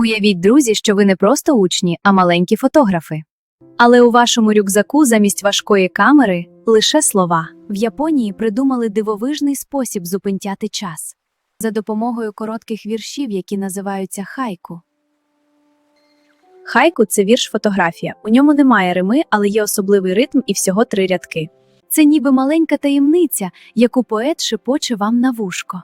Уявіть, друзі, що ви не просто учні, а маленькі фотографи. Але у вашому рюкзаку замість важкої камери лише слова. В Японії придумали дивовижний спосіб зупинтяти час за допомогою коротких віршів, які називаються хайку. Хайку це вірш-фотографія. У ньому немає рими, але є особливий ритм і всього три рядки. Це ніби маленька таємниця, яку поет шепоче вам на вушко.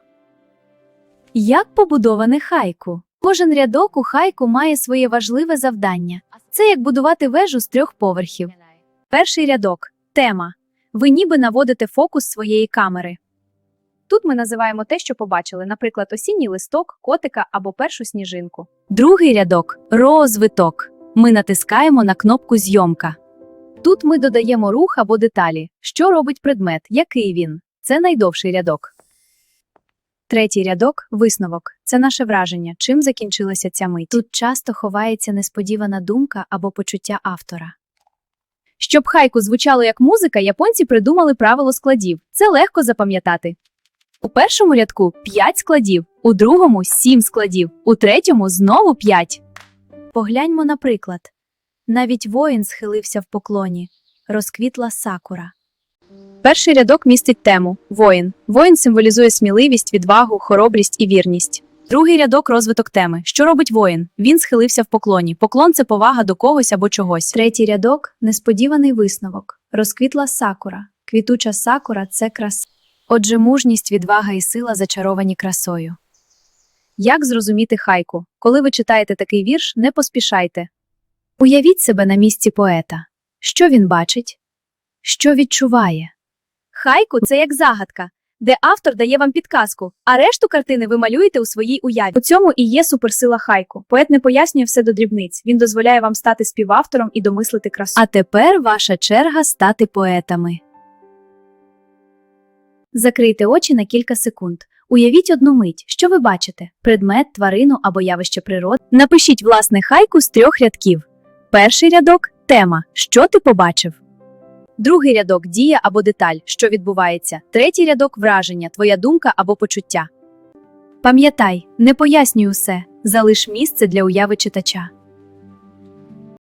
Як побудоване хайку? Кожен рядок у хайку має своє важливе завдання. Це як будувати вежу з трьох поверхів. Перший рядок тема. Ви ніби наводите фокус своєї камери. Тут ми називаємо те, що побачили, наприклад, осінній листок, котика або першу сніжинку. Другий рядок розвиток. Ми натискаємо на кнопку зйомка. Тут ми додаємо рух або деталі. Що робить предмет? Який він? Це найдовший рядок. Третій рядок висновок. Це наше враження, чим закінчилася ця мить. Тут часто ховається несподівана думка або почуття автора. Щоб хайку звучало як музика, японці придумали правило складів. Це легко запам'ятати. У першому рядку 5 складів, у другому 7 складів, у третьому знову 5. Погляньмо на приклад. Навіть воїн схилився в поклоні. Розквітла сакура. Перший рядок містить тему воїн. Воїн символізує сміливість, відвагу, хоробрість і вірність. Другий рядок розвиток теми. Що робить воїн? Він схилився в поклоні. Поклон це повага до когось або чогось. Третій рядок несподіваний висновок. Розквітла сакура. Квітуча сакура це краса. Отже, мужність, відвага і сила зачаровані красою. Як зрозуміти хайку? Коли ви читаєте такий вірш, не поспішайте. Уявіть себе на місці поета. Що він бачить? Що відчуває? Хайку це як загадка, де автор дає вам підказку, а решту картини ви малюєте у своїй уяві. У цьому і є суперсила хайку. Поет не пояснює все до дрібниць. Він дозволяє вам стати співавтором і домислити красу. А тепер ваша черга стати поетами. Закрийте очі на кілька секунд. Уявіть одну мить, що ви бачите: предмет, тварину або явище природи. Напишіть власне хайку з трьох рядків. Перший рядок тема. Що ти побачив? Другий рядок дія або деталь, що відбувається. Третій рядок враження, твоя думка або почуття. Пам'ятай, не пояснюй усе, залиш місце для уяви читача.